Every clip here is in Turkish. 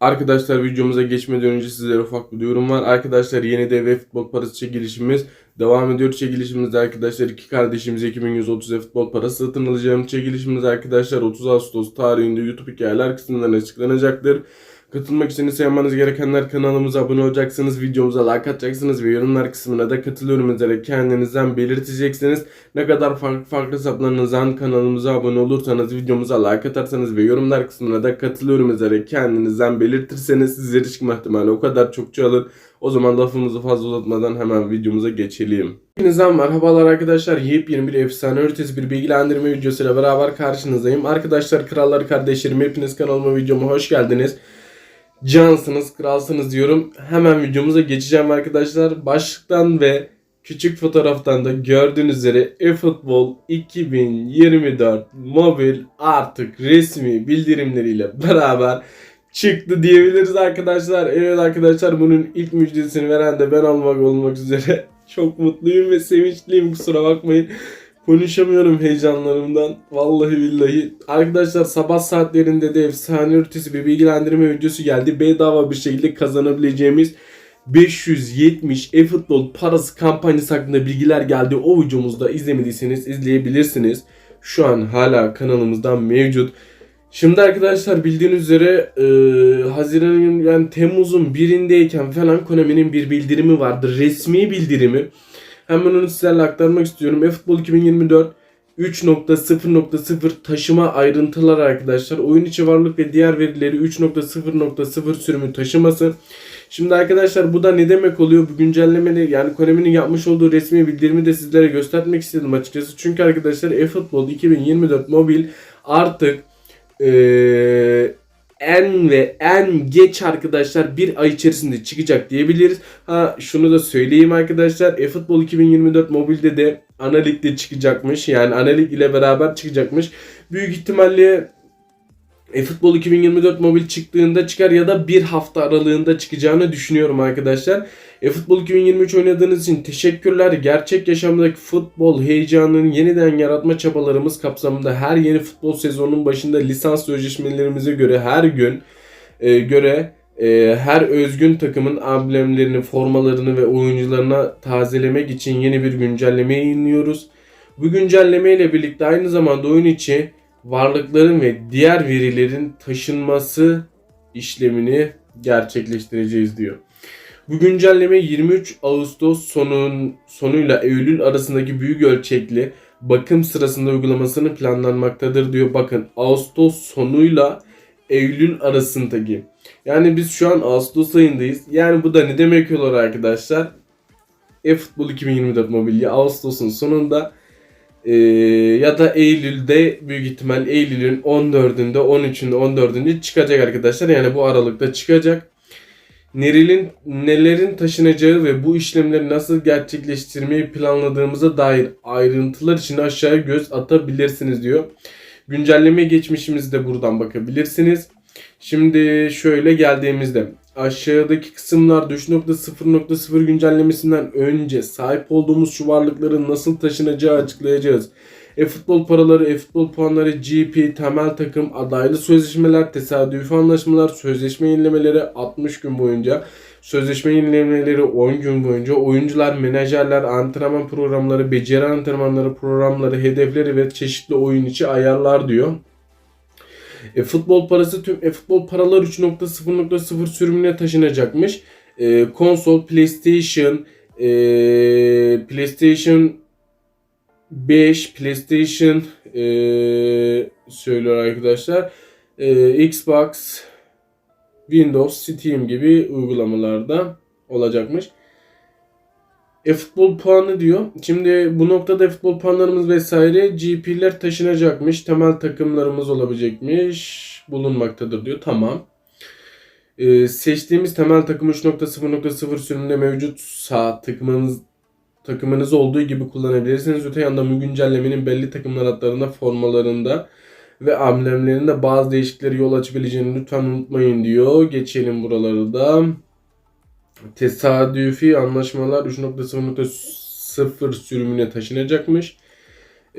Arkadaşlar videomuza geçmeden önce sizlere ufak bir duyurum var. Arkadaşlar yeni de futbol parası çekilişimiz devam ediyor. Çekilişimizde arkadaşlar iki kardeşimiz 2130 ve futbol parası satın alacağım. Çekilişimiz arkadaşlar 30 Ağustos tarihinde YouTube hikayeler kısmından açıklanacaktır. Katılmak için ise yapmanız gerekenler kanalımıza abone olacaksınız, videomuza like atacaksınız ve yorumlar kısmına da katılıyorum üzere kendinizden belirteceksiniz. Ne kadar farklı farklı hesaplarınızdan kanalımıza abone olursanız, videomuza like atarsanız ve yorumlar kısmına da katılıyorum üzere kendinizden belirtirseniz sizlere çıkma ihtimali o kadar çok çoğalır. O zaman lafımızı fazla uzatmadan hemen videomuza geçelim. Hepinize merhabalar arkadaşlar. Yepyeni bir efsane ötesi bir bilgilendirme videosuyla beraber karşınızdayım. Arkadaşlar krallar kardeşlerim hepiniz kanalıma videoma hoş geldiniz. Cansınız, kralsınız diyorum. Hemen videomuza geçeceğim arkadaşlar. Başlıktan ve küçük fotoğraftan da gördüğünüz üzere eFootball 2024 mobil artık resmi bildirimleriyle beraber çıktı diyebiliriz arkadaşlar. Evet arkadaşlar bunun ilk müjdesini veren de ben olmak olmak üzere çok mutluyum ve sevinçliyim kusura bakmayın. Konuşamıyorum heyecanlarımdan. Vallahi billahi. Arkadaşlar sabah saatlerinde de efsane ötesi bir bilgilendirme videosu geldi. Bedava bir şekilde kazanabileceğimiz 570 e-futbol parası kampanyası hakkında bilgiler geldi. O videomuzda izlemediyseniz izleyebilirsiniz. Şu an hala kanalımızdan mevcut. Şimdi arkadaşlar bildiğiniz üzere e, Haziran'ın yani Temmuz'un birindeyken falan Konami'nin bir bildirimi vardı. Resmi bildirimi. Hemen onu sizlerle aktarmak istiyorum. eFootball 2024 3.0.0 taşıma ayrıntılar arkadaşlar. Oyun içi varlık ve diğer verileri 3.0.0 sürümü taşıması. Şimdi arkadaşlar bu da ne demek oluyor? Bu güncellemeleri yani Konami'nin yapmış olduğu resmi bildirimi de sizlere göstermek istedim açıkçası. Çünkü arkadaşlar eFootball 2024 mobil artık ee, en ve en geç arkadaşlar bir ay içerisinde çıkacak diyebiliriz. Ha şunu da söyleyeyim arkadaşlar. eFootball 2024 mobilde de Analig'de çıkacakmış. Yani Analig ile beraber çıkacakmış. Büyük ihtimalle eFootball 2024 mobil çıktığında çıkar ya da bir hafta aralığında çıkacağını düşünüyorum arkadaşlar. eFootball 2023 oynadığınız için teşekkürler. Gerçek yaşamdaki futbol heyecanını yeniden yaratma çabalarımız kapsamında her yeni futbol sezonunun başında lisans sözleşmelerimize göre her gün e, göre e, her özgün takımın amblemlerini, formalarını ve oyuncularına tazelemek için yeni bir güncelleme yayınlıyoruz. Bu güncelleme ile birlikte aynı zamanda oyun içi varlıkların ve diğer verilerin taşınması işlemini gerçekleştireceğiz diyor. Bu güncelleme 23 Ağustos sonun sonuyla Eylül arasındaki büyük ölçekli bakım sırasında uygulamasını planlanmaktadır diyor. Bakın Ağustos sonuyla Eylül arasındaki. Yani biz şu an Ağustos ayındayız. Yani bu da ne demek olur arkadaşlar? eFootball 2024 mobilya Ağustos'un sonunda ee, ya da Eylül'de büyük ihtimal Eylül'ün 14'ünde 13'ünde 14'ünde çıkacak arkadaşlar. Yani bu aralıkta çıkacak. Neril'in nelerin taşınacağı ve bu işlemleri nasıl gerçekleştirmeyi planladığımıza dair ayrıntılar için aşağıya göz atabilirsiniz diyor. Güncelleme geçmişimizi de buradan bakabilirsiniz. Şimdi şöyle geldiğimizde aşağıdaki kısımlar 3.0.0 güncellemesinden önce sahip olduğumuz şu varlıkların nasıl taşınacağı açıklayacağız. E-futbol paraları, e-futbol puanları, GP, temel takım, adaylı sözleşmeler, tesadüfi anlaşmalar, sözleşme yenilemeleri 60 gün boyunca, sözleşme yenilemeleri 10 gün boyunca, oyuncular, menajerler, antrenman programları, beceri antrenmanları, programları, hedefleri ve çeşitli oyun içi ayarlar diyor. E, futbol parası tüm e, futbol paralar 3.0.0 sürümüne taşınacakmış. E, konsol, PlayStation, e, PlayStation 5, PlayStation e, söylüyor arkadaşlar. E, Xbox, Windows, Steam gibi uygulamalarda olacakmış. E-futbol puanı diyor. Şimdi bu noktada e-futbol puanlarımız vesaire GP'ler taşınacakmış. Temel takımlarımız olabilecekmiş. Bulunmaktadır diyor. Tamam. Ee, seçtiğimiz temel takım 3.0.0 sürümünde mevcutsa takımınız takımınız olduğu gibi kullanabilirsiniz. Öte yandan bu güncellemenin belli takımlar adlarında formalarında ve amblemlerinde bazı değişiklikleri yol açabileceğini lütfen unutmayın diyor. Geçelim buraları da. Tesadüfi anlaşmalar 3.0.0 sürümüne taşınacakmış.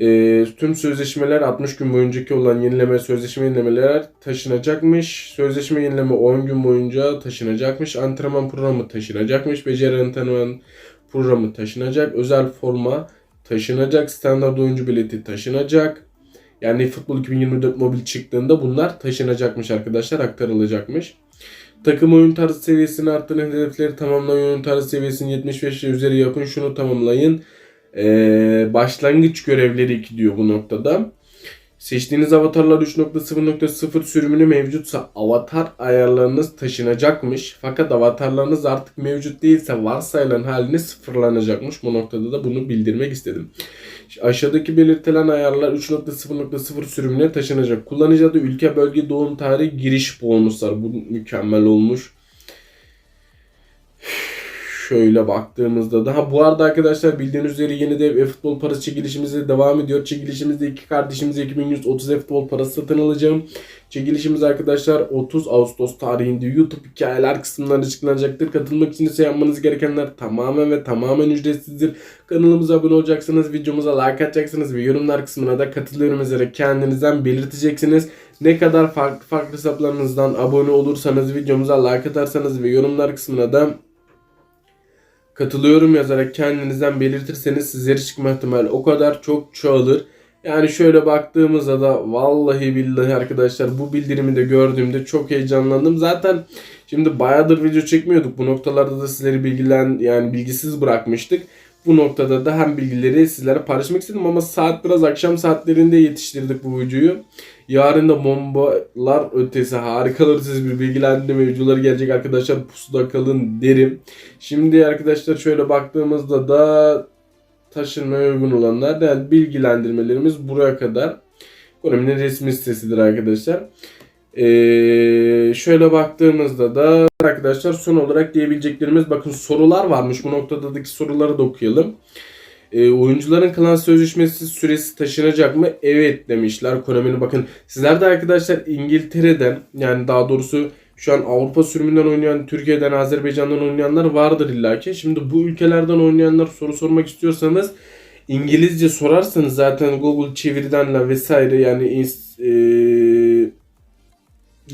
Ee, tüm sözleşmeler 60 gün boyuncaki olan yenileme sözleşme yenilemeler taşınacakmış. Sözleşme yenileme 10 gün boyunca taşınacakmış. Antrenman programı taşınacakmış. Beceri antrenman programı taşınacak. Özel forma taşınacak. Standart oyuncu bileti taşınacak. Yani Futbol 2024 mobil çıktığında bunlar taşınacakmış arkadaşlar. Aktarılacakmış. Takım oyun tarzı seviyesini arttırın. Hedefleri tamamlayın. Oyun tarzı seviyesini 75 ve üzeri yapın. Şunu tamamlayın. Ee, başlangıç görevleri 2 diyor bu noktada. Seçtiğiniz avatarlar 3.0.0 sürümünü mevcutsa avatar ayarlarınız taşınacakmış. Fakat avatarlarınız artık mevcut değilse varsayılan haline sıfırlanacakmış. Bu noktada da bunu bildirmek istedim. Aşağıdaki belirtilen ayarlar 3.0.0 sürümüne taşınacak. Kullanıcı adı, ülke, bölge, doğum tarihi, giriş bonuslar. Bu mükemmel olmuş. Şöyle baktığımızda daha bu arada arkadaşlar bildiğiniz üzere yeni de e-futbol parası çekilişimize devam ediyor. Çekilişimizde iki kardeşimize 2130 e-futbol parası satın alacağım. Çekilişimiz arkadaşlar 30 Ağustos tarihinde YouTube hikayeler kısımlarında açıklanacaktır. Katılmak için ise yapmanız gerekenler tamamen ve tamamen ücretsizdir. Kanalımıza abone olacaksınız, videomuza like atacaksınız ve yorumlar kısmına da katılıyorum yazarak kendinizden belirteceksiniz. Ne kadar farklı farklı hesaplarınızdan abone olursanız, videomuza like atarsanız ve yorumlar kısmına da katılıyorum yazarak kendinizden belirtirseniz sizlere çıkma ihtimali o kadar çok çoğalır. Yani şöyle baktığımızda da vallahi billahi arkadaşlar bu bildirimi de gördüğümde çok heyecanlandım. Zaten şimdi bayağıdır video çekmiyorduk. Bu noktalarda da sizleri bilgilen yani bilgisiz bırakmıştık. Bu noktada da hem bilgileri sizlere paylaşmak istedim ama saat biraz akşam saatlerinde yetiştirdik bu videoyu. Yarın da bombalar ötesi harikalar ötesi bir bilgilendirme videoları gelecek arkadaşlar. Pusuda kalın derim. Şimdi arkadaşlar şöyle baktığımızda da taşınmaya uygun olanlar yani bilgilendirmelerimiz buraya kadar. Konuminin resmi sitesidir arkadaşlar. Ee, şöyle baktığımızda da arkadaşlar son olarak diyebileceklerimiz bakın sorular varmış. Bu noktadaki soruları da okuyalım. E, oyuncuların klan sözleşmesi süresi taşınacak mı? Evet demişler Konami'nin. Bakın sizler de arkadaşlar İngiltere'den yani daha doğrusu şu an Avrupa sürümünden oynayan, Türkiye'den, Azerbaycan'dan oynayanlar vardır illaki. Şimdi bu ülkelerden oynayanlar soru sormak istiyorsanız İngilizce sorarsanız zaten Google çeviriden vesaire yani e,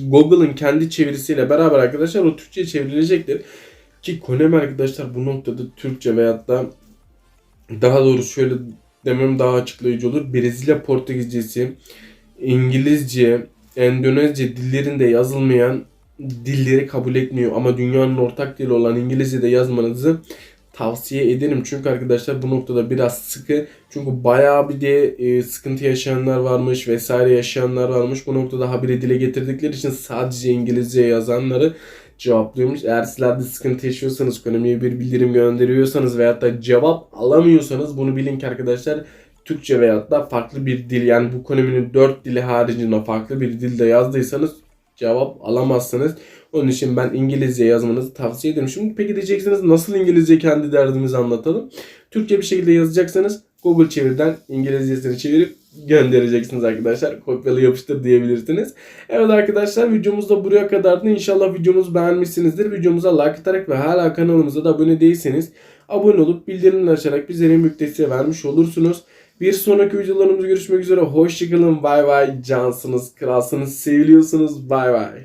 Google'ın kendi çevirisiyle beraber arkadaşlar o Türkçe çevrilecektir. Ki Konami arkadaşlar bu noktada Türkçe veyahut da daha doğrusu şöyle demem daha açıklayıcı olur. Brezilya Portekizcesi, İngilizce, Endonezce dillerinde yazılmayan dilleri kabul etmiyor. Ama dünyanın ortak dili olan İngilizce'de yazmanızı tavsiye ederim. Çünkü arkadaşlar bu noktada biraz sıkı. Çünkü bayağı bir de e, sıkıntı yaşayanlar varmış vesaire yaşayanlar varmış. Bu noktada habire dile getirdikleri için sadece İngilizce yazanları cevaplıyormuş. Eğer sizler de sıkıntı yaşıyorsanız, ekonomiye bir bildirim gönderiyorsanız veyahut da cevap alamıyorsanız bunu bilin ki arkadaşlar Türkçe veyahut da farklı bir dil yani bu ekonominin dört dili haricinde farklı bir dilde yazdıysanız cevap alamazsınız. Onun için ben İngilizce yazmanızı tavsiye ederim. Şimdi peki diyeceksiniz nasıl İngilizce kendi derdimizi anlatalım. Türkçe bir şekilde yazacaksanız Google çevirden İngilizcesini çevirip göndereceksiniz arkadaşlar. Kopyalı yapıştır diyebilirsiniz. Evet arkadaşlar videomuz da buraya kadardı. İnşallah videomuzu beğenmişsinizdir. Videomuza like atarak ve hala kanalımıza da abone değilseniz abone olup bildirimleri açarak bizlere desteği vermiş olursunuz. Bir sonraki videolarımızda görüşmek üzere. Hoşçakalın. Bay bay. Cansınız, kralsınız, seviliyorsunuz. Bay bay.